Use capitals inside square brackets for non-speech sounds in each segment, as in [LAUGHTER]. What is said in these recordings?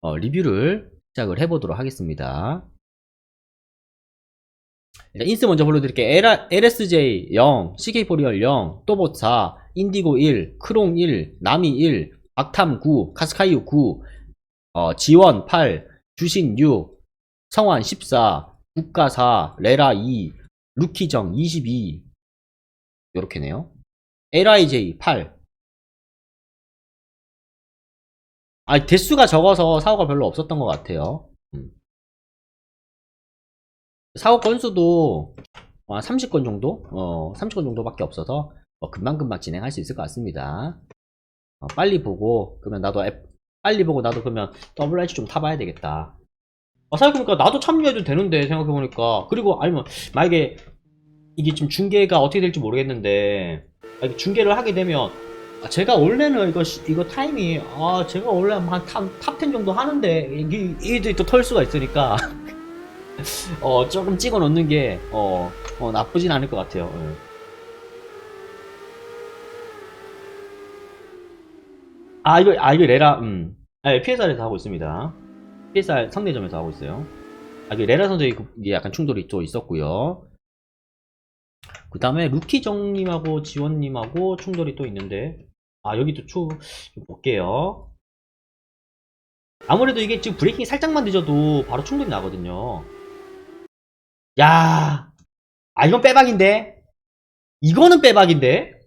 어, 리뷰를 시작을 해보도록 하겠습니다. 인스 먼저 불러드릴게요. LSJ 0, CK4리얼 0, 또봇 4, 인디고 1, 크롱 1, 나미 1, 박탐 9, 카스카이유 9, 어, 지원 8, 주신 6, 성환 14, 국가 4, 레라 2, 루키정 22 요렇게네요. LIJ 8 아, 대수가 적어서 사고가 별로 없었던 것 같아요. 음. 사고 건수도 한 30건 정도? 어, 30건 정도밖에 없어서 어, 금방금방 진행할 수 있을 것 같습니다. 어, 빨리 보고 그러면 나도 앱, 빨리 보고 나도 그러면 WH 좀 타봐야 되겠다. 어, 생각해보니까 나도 참여해도 되는데 생각해보니까 그리고 아니면 만약에 이게 지금 중계가 어떻게 될지 모르겠는데 중계를 하게 되면 아, 제가 원래는 이거 시- 이거 타임이 아 제가 원래 한탑10 정도 하는데 이게 이들이 또 털 수가 있으니까 [LAUGHS] 어 조금 찍어 놓는 게 어, 어, 나쁘진 않을 것 같아요. 예. 아 이거 아 이거 레라 음 아, 예, PSR에서 하고 있습니다. PSR 상대점에서 하고 있어요. 아 이게 레라 선수의 그- 이게 약간 충돌이 또 있었고요. 그 다음에 루키 정님하고 지원님하고 충돌이 또 있는데 아 여기도 추좀 볼게요. 아무래도 이게 지금 브레이킹이 살짝만 늦어도 바로 충돌이 나거든요. 야, 아 이건 빼박인데? 이거는 빼박인데?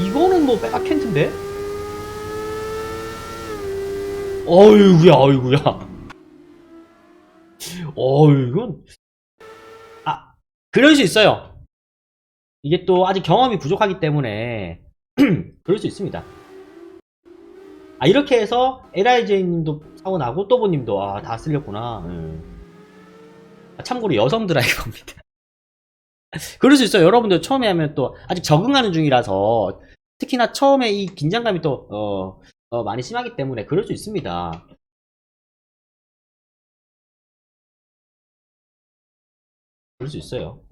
이거는 뭐 빼박 캔트인데? 어이구야 어이구야. 어이 이건 아 그럴 수 있어요. 이게 또 아직 경험이 부족하기 때문에 [CLEARS THROAT] 그럴 수 있습니다. 아 이렇게 해서 LIJ님도 사고 나고 또보님도 아 다 쓸렸구나. 음. 아, 참고로 여성 드라이버입니다. [LAUGHS] 그럴 수 있어요. 여러분들 처음에 하면 또 아직 적응하는 중이라서 특히나 처음에 이 긴장감이 또 어, 어, 많이 심하기 때문에 그럴 수 있습니다. 그럴 수 있어요.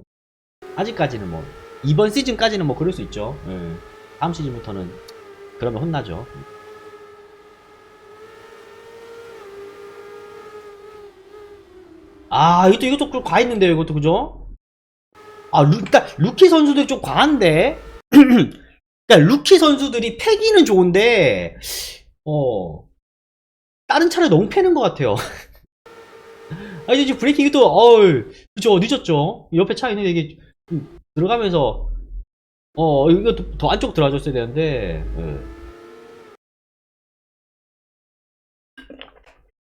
아직까지는 뭐 이번 시즌까지는 뭐 그럴 수 있죠. 예. 다음 시즌부터는 그러면 혼나죠. 아, 이것도 이것도 좀 과했는데요, 이것도 그죠? 아, 루, 그러니까 루키 선수들이 좀 과한데. [CLEARS THROAT] 그러니까 루키 선수들이 패기는 좋은데, 어, 다른 차를 너무 패는 것 같아요. [LAUGHS] 아, 이제 브레이킹이 또, 어우, 그죠, 늦었죠. 옆에 차 있는데 이게 음, 들어가면서 어, 이거 더, 더 안쪽 들어가줬어야 되는데, 예.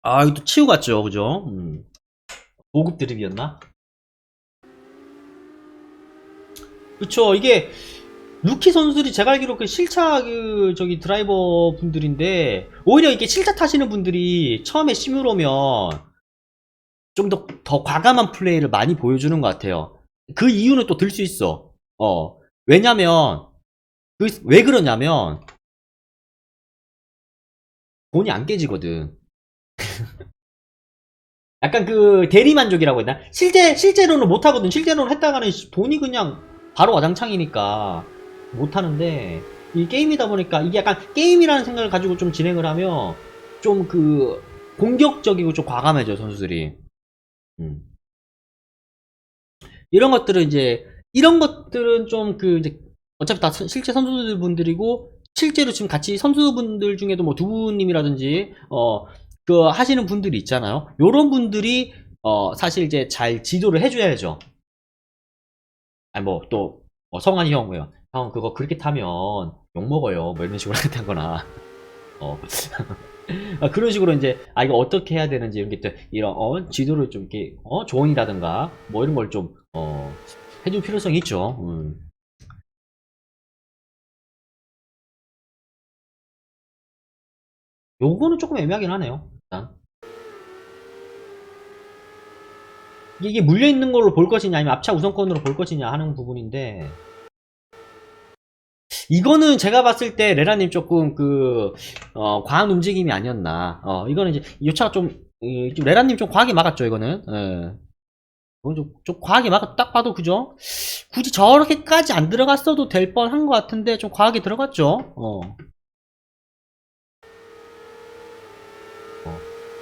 아, 이거 또 치우 갔죠, 그죠? 음. 고급 드립이었나? 그쵸, 이게, 루키 선수들이 제가 알기로 그 실차 그, 저기 드라이버 분들인데, 오히려 이게 실차 타시는 분들이 처음에 시뮬오면, 좀 더, 더 과감한 플레이를 많이 보여주는 것 같아요. 그 이유는 또 들 수 있어. 어. 왜냐면, 그, 왜 그러냐면, 돈이 안 깨지거든. [LAUGHS] 약간 그, 대리 만족이라고 했나? 실제, 실제로는 못 하거든. 실제로는 했다가는 씨, 돈이 그냥 바로 와장창이니까 못 하는데, 이 게임이다 보니까 이게 약간 게임이라는 생각을 가지고 좀 진행을 하면, 좀 그, 공격적이고 좀 과감해져, 선수들이. 음. 이런 것들은 이제, 이런 것들은 좀 그 이제 어차피 다 선- 실제 선수들 분들이고 실제로 지금 같이 선수분들 중에도 뭐 두부님이라든지 어 그 하시는 분들이 있잖아요. 요런 분들이 어 사실 이제 잘 지도를 해줘야죠. 아니 뭐또 뭐 성환이 형 뭐요? 형 그거 그렇게 타면 욕 먹어요. 뭐 이런 식으로 [LAUGHS] 한다거나 어 [LAUGHS] 아, 그런 식으로 이제 아 이거 어떻게 해야 되는지 이런 게 또 이런 어 지도를 좀 이렇게 어 조언이라든가 뭐 이런 걸좀어 해줄 필요성이 있죠. 음. 요거는 조금 애매하긴 하네요. 일단. 이게- 물려있는 걸로 볼 것이냐, 아니면 앞차 우선권으로 볼 것이냐 하는 부분인데, 이거는 제가 봤을 때 레라님 조금 그, 어, 과한 움직임이 아니었나. 어, 이거는 이제, 이 차가 좀, 이, 좀 레라님 좀 과하게 막았죠, 이거는. 예. 좀, 좀 과하게 막았, 딱 봐도 그죠? 굳이 저렇게까지 안 들어갔어도 될 뻔한 것 같은데, 좀 과하게 들어갔죠? 어. 어,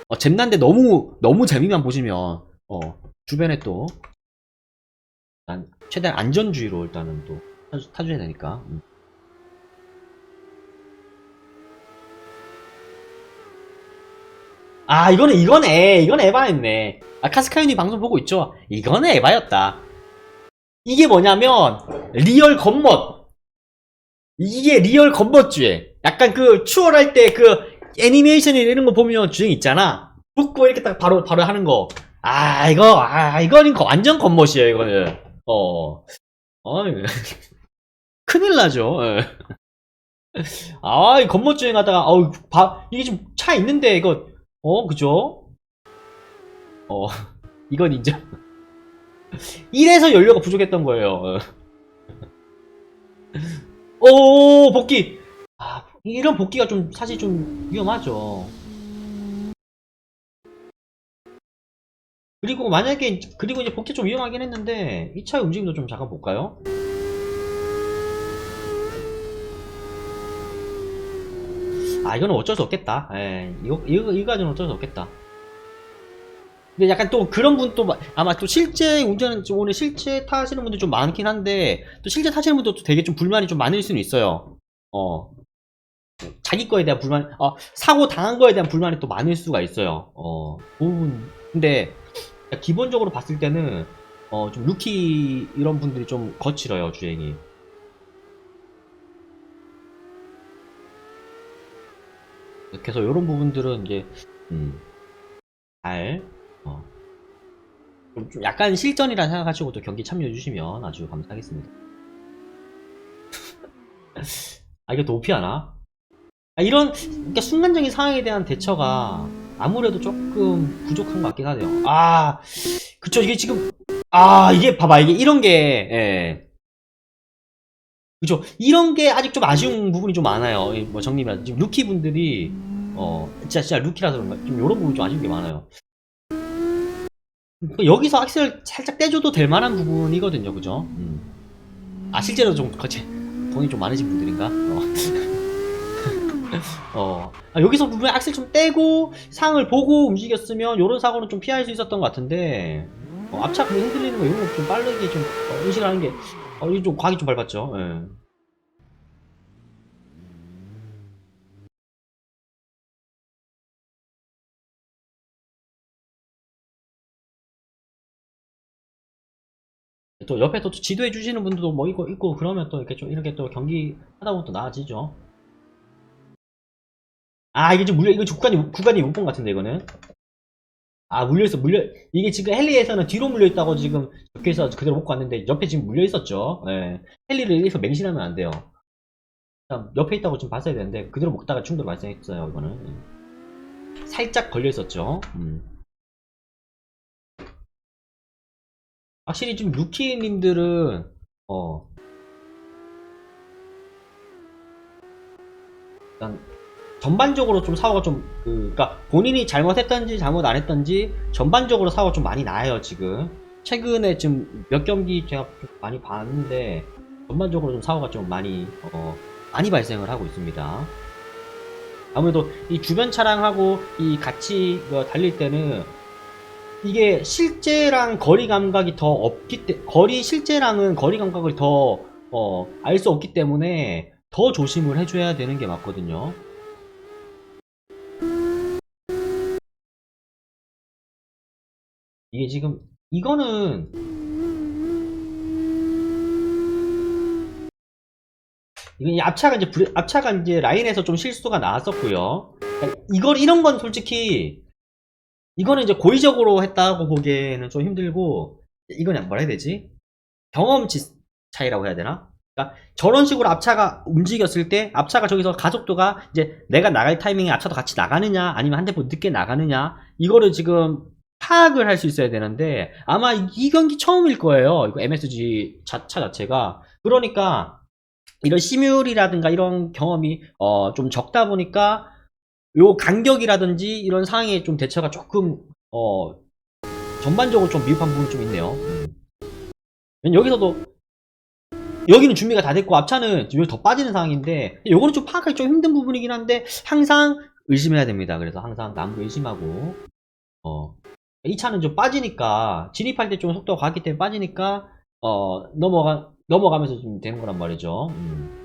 어, 잼난데 너무 너무 재미만 보시면 어, 주변에 또 최대한 안전주의로 일단은 또 타주, 타줘야 되니까. 음. 아 이거는 이거네. 이건 에바였네. 아 카스카윤이 방송 보고 있죠? 이거는 에바였다. 이게 뭐냐면 리얼 겉멋. 이게 리얼 겉멋주의. 약간 그 추월할 때 그 애니메이션이 이런 거 보면 주행 있잖아. 붙고 이렇게 딱 바로 바로 하는 거 아 이거 아 이거는 거- 완전 겉멋이에요 이거는. 어. 어, [LAUGHS] 큰일 나죠. 예. 아, 이 겉멋 주행 하다가, 어우, 바, 이게 좀 차 있는데, 이거, 어, 그죠? 어, [LAUGHS] 이건 인정. 이래서 연료가 부족했던 거예요. 어. [LAUGHS] 오, 복귀! 아, 이런 복귀가 좀, 사실 좀 위험하죠. 그리고 만약에, 그리고 이제 복귀 좀 위험하긴 했는데, 이 차의 움직임도 좀 잠깐 볼까요? 아, 이거는 어쩔 수 없겠다. 예, 이거, 이거, 이거까지는 어쩔 수 없겠다. 근데 약간 또 그런 분 또 아마 또 실제 운전은 좀 오늘 실제 타시는 분들 좀 많긴 한데 또 실제 타시는 분도 또 되게 좀 불만이 좀 많을 수는 있어요. 어. 자기 거에 대한 불만, 어, 사고 당한 거에 대한 불만이 또 많을 수가 있어요. 어, 그 부분. 근데 기본적으로 봤을 때는 어, 좀 루키 이런 분들이 좀 거칠어요, 주행이. 그래서 이런 부분들은 이제 음, 잘 어, 좀, 좀 약간 실전이라 생각하시고 또 경기 참여해 주시면 아주 감사하겠습니다. [LAUGHS] 아 이게 더 오피하나? 아, 이런 그러니까 순간적인 상황에 대한 대처가 아무래도 조금 부족한 것 같긴 하네요. 아 그쵸 이게 지금 아 이게 봐봐 이게 이런 게 예. 그죠 이런 게 아직 좀 아쉬운 부분이 좀 많아요. 이뭐 정리면 지금 루키 분들이 어 진짜 진짜 루키라서 그런가 좀 이런 부분 좀 아쉬운 게 많아요. 그러니까 여기서 악셀 살짝 떼줘도 될 만한 부분이거든요, 그죠? 음. 아 실제로 좀 거치 돈이 좀 많으신 분들인가? 어. [LAUGHS] 어. 아, 여기서 부분에 악셀 좀 떼고 상을 보고 움직였으면 이런 사고는 좀 피할 수 있었던 것 같은데 어, 앞차 그 흔들리는 거 이런 거 좀 빠르게 좀 어, 인식을 하는 게 어, 이게 좀 과하게 좀 밟았죠. 예. 또 옆에 또 지도해 주시는 분들도 뭐 있고 있고 그러면 또 이렇게 좀 이렇게 또 경기 하다 보면 또 나아지죠. 아 이게 좀 물려 이거 구간이 구간이 못 본 것 같은데 이거는 아 물려 있어 물려 이게 지금 헬리에서는 뒤로 물려 있다고 지금 적혀서 그대로 못 갔는데 옆에 지금 물려 있었죠. 예. 헬리를 여기서 맹신하면 안 돼요. 옆에 있다고 지금 봤어야 되는데 그대로 먹다가 충돌 발생했어요 이거는 예. 살짝 걸려 있었죠. 음. 확실히 좀 루키님들은 어 일단 전반적으로 좀 사고가 좀 그, 그러니까 본인이 잘못했던지 잘못 안 했던지 전반적으로 사고가 좀 많이 나요 지금 최근에 지금 몇 경기 제가 좀 많이 봤는데 전반적으로 좀 사고가 좀 많이 어 많이 발생을 하고 있습니다. 아무래도 이 주변 차량하고 이 같이 그 달릴 때는 이게 실제랑 거리 감각이 더 없기 때 거리 실제랑은 거리 감각을 더 어, 알 수 없기 때문에 더 조심을 해줘야 되는 게 맞거든요. 이게 지금 이거는 이건 이 앞차가 이제 브레- 앞차가 이제 라인에서 좀 실수가 나왔었고요. 이걸 이런 건 솔직히 이거는 이제 고의적으로 했다고 보기에는 좀 힘들고 이건 약 뭐라 해야 되지? 경험치 차이라고 해야 되나? 그러니까 저런 식으로 앞차가 움직였을 때 앞차가 저기서 가속도가 이제 내가 나갈 타이밍에 앞차도 같이 나가느냐 아니면 한 템포 늦게 나가느냐 이거를 지금 파악을 할 수 있어야 되는데 아마 이 경기 처음일 거예요. 이거 MSG 자, 차 자체가 그러니까 이런 시뮬이라든가 이런 경험이 어, 좀 적다 보니까 요 간격이라든지 이런 상황에 좀 대처가 조금 어 전반적으로 좀 미흡한 부분이 좀 있네요. 음. 여기서도 여기는 준비가 다 됐고 앞차는 지금 더 빠지는 상황인데 요거는 좀 파악하기 좀 힘든 부분이긴 한데 항상 의심해야 됩니다. 그래서 항상 남도 의심하고, 어, 이 차는 좀 빠지니까, 진입할 때 좀 속도가 갔기 때문에 빠지니까, 어, 넘어가, 넘어가면서 좀 되는 거란 말이죠. 음.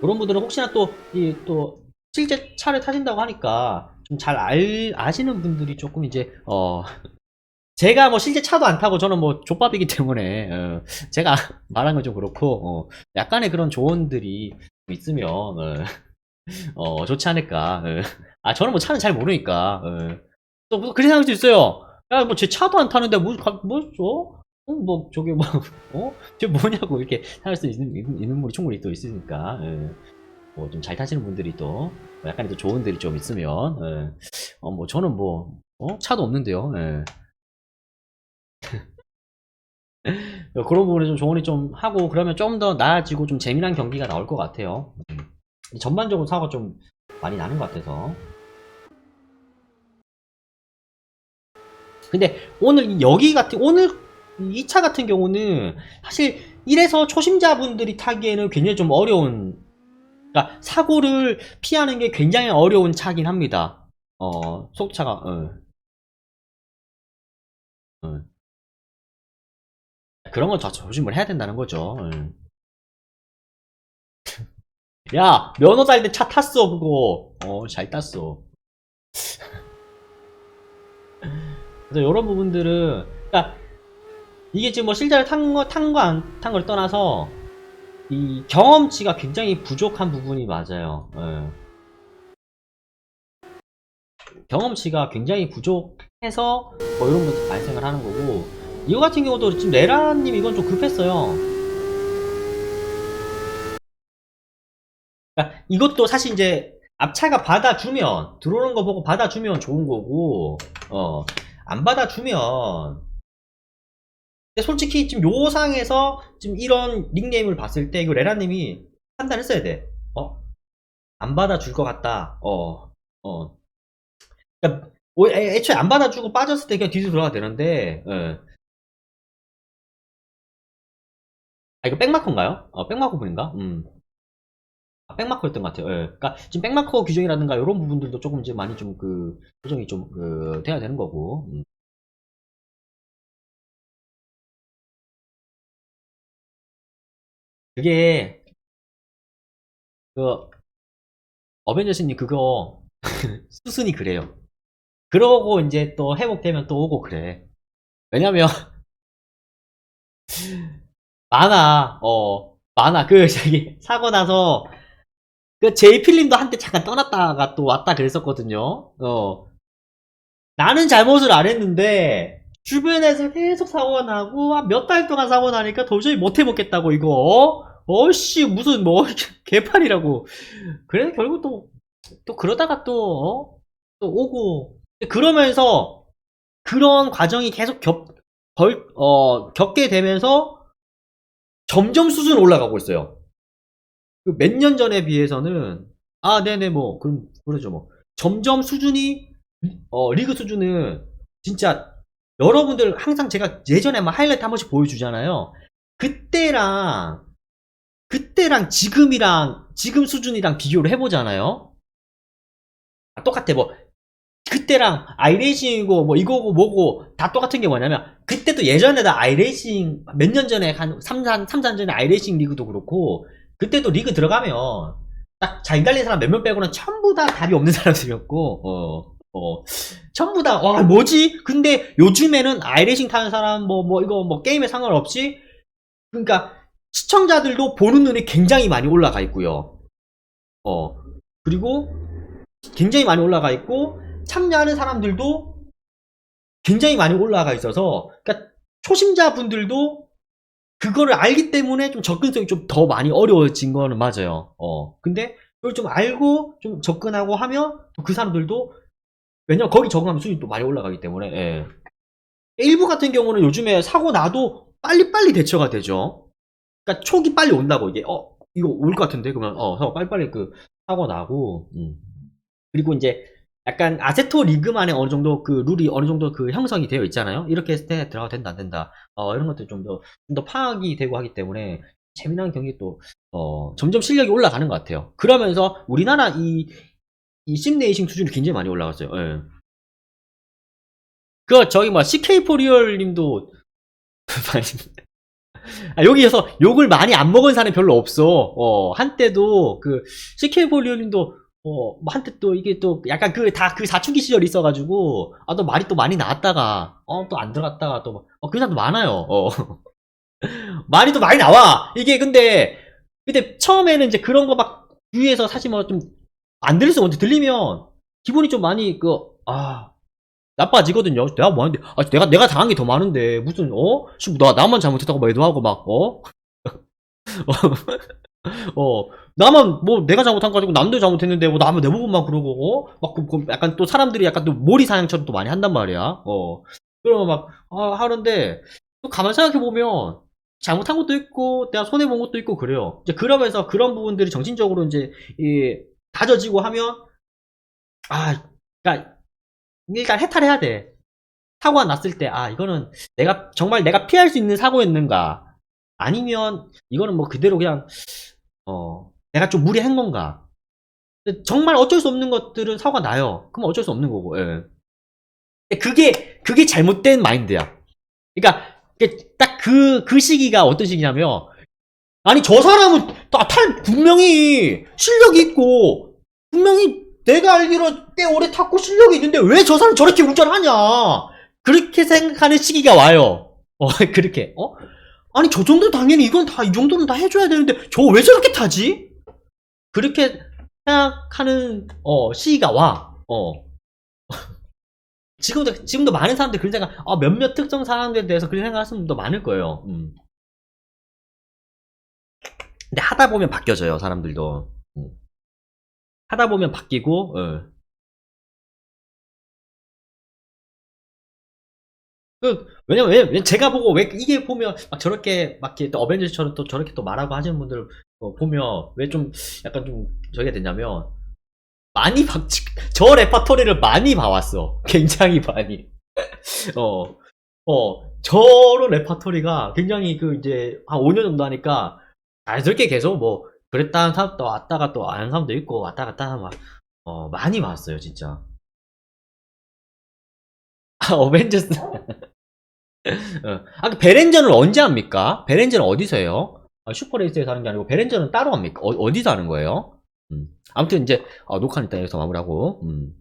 그런 분들은 혹시나 또, 이, 또, 실제 차를 타신다고 하니까, 좀 잘 알, 아시는 분들이 조금 이제, 어, [LAUGHS] 제가 뭐 실제 차도 안 타고 저는 뭐 족밥이기 때문에, 어, 제가 [LAUGHS] 말한 건 좀 그렇고, 어, 약간의 그런 조언들이 있으면, 어, [LAUGHS] 어, 좋지 않을까. 어. 아, 저는 뭐 차는 잘 모르니까, 어. 또, 뭐, 생각할 수 있어요. 야, 뭐, 제 차도 안 타는데, 뭐, 가- 뭐, 저? 어, 뭐, 저게 뭐, [LAUGHS] 어? 저 뭐냐고, 이렇게 생각할 수 있는, 있는 분이 충분히 또 있으니까, 예. 뭐, 좀 잘 타시는 분들이 또, 뭐 약간의 또 조언들이 좀 있으면, 예. 어, 뭐, 저는 뭐, 어? 차도 없는데요, 예. [LAUGHS] 그런 부분에 좀 조언이 좀 하고, 그러면 좀 더 나아지고 좀 재미난 경기가 나올 것 같아요. 음. 전반적으로 사고가 좀 많이 나는 것 같아서. 근데 오늘 이 여기 같은 오늘 이 차 같은 경우는 사실 이래서 초심자분들이 타기에는 굉장히 좀 어려운 그러니까 사고를 피하는 게 굉장히 어려운 차긴 합니다. 어 속차가 어. 어. 그런 건 다 조심을 해야 된다는 거죠. 어. [LAUGHS] 야 면허 딸때차 탔어 그거 어잘 땄어. [LAUGHS] 그래서 이런 부분들은 그러니까 이게 지금 뭐 실제로 탄거탄거안탄걸 떠나서 이 경험치가 굉장히 부족한 부분이 맞아요. 예. 경험치가 굉장히 부족해서 뭐 이런 것도 발생을 하는 거고 이거 같은 경우도 지금 레라님 이건 좀 급했어요. 그러니까 이것도 사실 이제 앞차가 받아주면 들어오는 거 보고 받아주면 좋은 거고 어 안 받아주면 솔직히 지금 요 상에서 지금 이런 닉네임을 봤을 때 이거 레라님이 판단했어야 돼. 어? 안 받아줄 것 같다. 어, 어. 그러니까 애초에 안 받아주고 빠졌을 때 그냥 뒤로 돌아가 되는데, 예. 아, 이거 백마커인가요? 어, 백마커 분인가? 음. 아, 백마커였던 것 같아요. 예. 그러니까 지금 백마커 규정이라든가 이런 부분들도 조금 이제 많이 좀 그, 조정이 좀, 그, 돼야 되는 거고. 음. 그게, 그, 어벤져스님 그거 [LAUGHS] 수순이 그래요. 그러고 이제 또 회복되면 또 오고 그래. 왜냐면 [LAUGHS] 많아. 어 많아. 그 저기 사고 나서 그 제이필님도 한때 잠깐 떠났다가 또 왔다 그랬었거든요. 어 나는 잘못을 안 했는데 주변에서 계속 사고가 나고 몇달 동안 사고 나니까 도저히 못 해먹겠다고 이거. 어? 어씨 무슨 뭐 [LAUGHS] 개판이라고. 그래서 결국 또 또 그러다가 또, 어? 또 오고. 그러면서 그런 과정이 계속 겹, 벌, 어, 겪게 되면서 점점 수준 올라가고 있어요. 그 몇 년 전에 비해서는, 아, 네네, 뭐, 그럼, 그러죠, 뭐. 점점 수준이, 어, 리그 수준은 진짜 여러분들 항상 제가 예전에 막 하이라이트 한 번씩 보여주잖아요. 그때랑, 그때랑 지금이랑, 지금 수준이랑 비교를 해보잖아요. 아, 똑같아. 뭐 그때랑 아이레이싱이고 뭐 이거고 뭐고 다 똑같은 게 뭐냐면 그때도 예전에도 아이레이싱 몇 년 전에 한 3, 4, 3, 4년 전에 아이레이싱 리그도 그렇고 그때도 리그 들어가면 딱 잘 달린 사람 몇 명 빼고는 전부 다 답이 없는 [LAUGHS] 사람들이었고 어, 어 전부 다 와 뭐지? 근데 요즘에는 아이레이싱 타는 사람 뭐뭐 이거 뭐 게임에 상관없이 그러니까 시청자들도 보는 눈이 굉장히 많이 올라가 있고요. 어 그리고 굉장히 많이 올라가 있고 참여하는 사람들도 굉장히 많이 올라가 있어서 그러니까 초심자분들도 그거를 알기 때문에 좀 접근성이 좀 더 많이 어려워진 거는 맞아요. 어. 근데 그걸 좀 알고 좀 접근하고 하면 그 사람들도 왜냐면 거기 적응하면 수준이 또 많이 올라가기 때문에 예. 일부 같은 경우는 요즘에 사고 나도 빨리빨리 대처가 되죠. 그러니까 촉이 빨리 온다고 이게 어 이거 올 것 같은데 그러면 어 빨리빨리 그 사고 나고 음. 그리고 이제 약간 아세토 리그만의 어느 정도 그 룰이 어느 정도 그 형성이 되어 있잖아요. 이렇게 했을 때 들어가 된다 안 된다. 어, 이런 것들 좀더 좀 더 파악이 되고 하기 때문에 재미난 경기 또 어, 점점 실력이 올라가는 것 같아요. 그러면서 우리나라 이 이 심레이싱 수준이 굉장히 많이 올라갔어요. 예. 그 저기 뭐 CK4리얼 님도 [LAUGHS] 많이 아, 여기에서 욕을 많이 안 먹은 사람이 별로 없어. 어, 한때도 그 CK4리얼 님도 어, 뭐 한때 또 이게 또 약간 그다그 사춘기 시절이 있어가지고 아 또 말이 또 많이 나왔다가 어 또 안 들어갔다가 또 어, 그 사람도 많아요. 어. [LAUGHS] 말이 또 많이 나와. 이게 근데 근데 처음에는 이제 그런 거막 주위에서 사실 뭐 좀 안 들릴 수 먼저 들리면 기분이 좀 많이 그 아 나빠지거든요. 내가 뭐 하는데 아 내가 내가 당한 게 더 많은데 무슨 어? 씨, 나 나만 잘못했다고 막 애도하고 막 어? [LAUGHS] 어 나만 뭐 내가 잘못한 거 가지고 남도 잘못했는데 뭐 나만 내 부분만 그러고 어? 막 그, 그 약간 또 사람들이 약간 또 몰이 사냥처럼 또 많이 한단 말이야. 어 그러면 막 아, 하는데 또 가만 생각해 보면 잘못한 것도 있고 내가 손해 본 것도 있고 그래요. 이제 그러면서 그런 부분들이 정신적으로 이제 이 다져지고 하면 아 그러니까 일단 해탈해야 돼. 사고가 났을 때 아 이거는 내가 정말 내가 피할 수 있는 사고였는가 아니면 이거는 뭐 그대로 그냥 어 내가 좀 무리한 건가 정말 어쩔 수 없는 것들은 사고가 나요. 그럼 어쩔 수 없는 거고. 예. 그게 그게 잘못된 마인드야. 그러니까 딱 그그 시기가 어떤 시기냐면 아니 저 사람은 다탈 분명히 실력이 있고 분명히 내가 알기로 꽤 오래 탔고 실력이 있는데 왜 저 사람 저렇게 운전하냐 그렇게 생각하는 시기가 와요. 어 [LAUGHS] 그렇게 어 아니 저 정도 당연히 이건 다 이 정도는 다 해줘야 되는데 저 왜 저렇게 타지? 그렇게 생각하는 어 시기가 와. 어. [LAUGHS] 지금도 지금도 많은 사람들이 그런 생각, 아, 몇몇 특정 사람들에 대해서 그런 생각하시는 분도 많을 거예요. 음. 근데 하다 보면 바뀌어져요, 사람들도. 음. 하다 보면 바뀌고, 어. 그, 왜냐면, 왜냐면 제가 보고 왜 이게 보면 막 저렇게 막 이렇게 또 어벤져스처럼 또 저렇게 또 말하고 하시는 분들 어, 보면 왜 좀 약간 좀 저게 됐냐면 많이 박, 저 레파토리를 많이 봐왔어. [LAUGHS] 굉장히 많이. [LAUGHS] 어, 어, 저런 레파토리가 굉장히 그 이제 한 5년 정도 하니까 자연스럽게 계속 뭐 그랬다는 사람도 왔다가 또 아는 사람도 있고 왔다 갔다 막, 어, 많이 봤어요, 진짜. 아, [LAUGHS] 어벤져스. 어. 아, 그 베렌저는 언제 합니까? 베렌저는 어디서 해요? 아, 슈퍼레이스에서 하는 게 아니고 베렌저는 따로 합니까? 어, 디서 하는 거예요? 음. 아무튼 이제 어, 녹화는 일단 여기서 마무리하고 음.